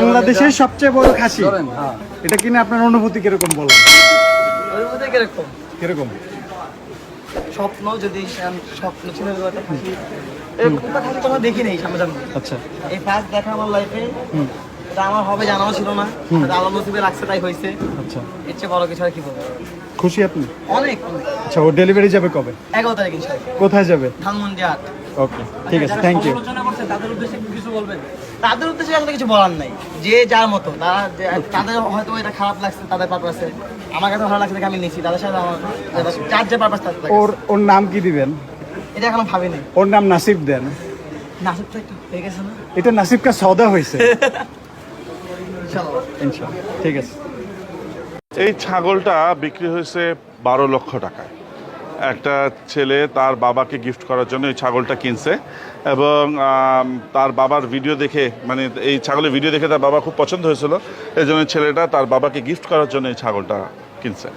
বাংলাদেশের সবচেয়ে বড় খাসি। হ্যাঁ। এটা কিনে আপনার অনুভূতি কীরকম বলেন? মধ্যে কীরকম? কীরকম? স্বপ্ন যদি স্বপ্ন ছিল এরকম খাসি। এরকম তোমার দেখি নেই সামনে সামনে আচ্ছা। এই ফার্স্ট দেখা আমার লাইফে এটা আমার হবে জানাও ছিল না। এটা আল্লাহ নসিবে রাখছে তাই হয়েছে। আচ্ছা। এর চেয়ে বড় কিছু আর কি বলব? খুশি আপনি? অনেক। আচ্ছা ও ডেলিভারি যাবে কবে? এগারো তারিখ ইনশাল্লাহ কোথায় যাবে? ধানমন্ডি ওকে ঠিক আছে থ্যাংক ইউ তাদের উদ্দেশ্যে কিছু বলবেন? তাদের উদ্দেশ্যে আসলে কিছু বলার নাই। যে যার মতো তারা তাদের হয়তো এটা খারাপ লাগছে তাদের পারপাসে আমার কাছে ভালো লাগছে দেখে আমি নিছি তাদের সাথে আমার যার যে পারপাস তাদের ওর ওর নাম কি দিবেন? এটা এখনও ভাবিনি। ওর নাম নাসিব দেন। নাসিব তো একটু হয়ে গেছে না? এটা নাসিব কা সৌদা হয়েছে। ইনশাল্লাহ ইনশাল্লাহ ঠিক আছে। এই ছাগলটা বিক্রি হয়েছে বারো লক্ষ টাকায়। একটা ছেলে তার বাবাকে গিফট করার জন্য এই ছাগলটা কিনছে এবং তার বাবার ভিডিও দেখে মানে এই ছাগলের ভিডিও দেখে তার বাবা খুব পছন্দ হয়েছিল। এই জন্য ছেলেটা তার বাবাকে গিফট করার জন্য এই ছাগলটা কিনছে।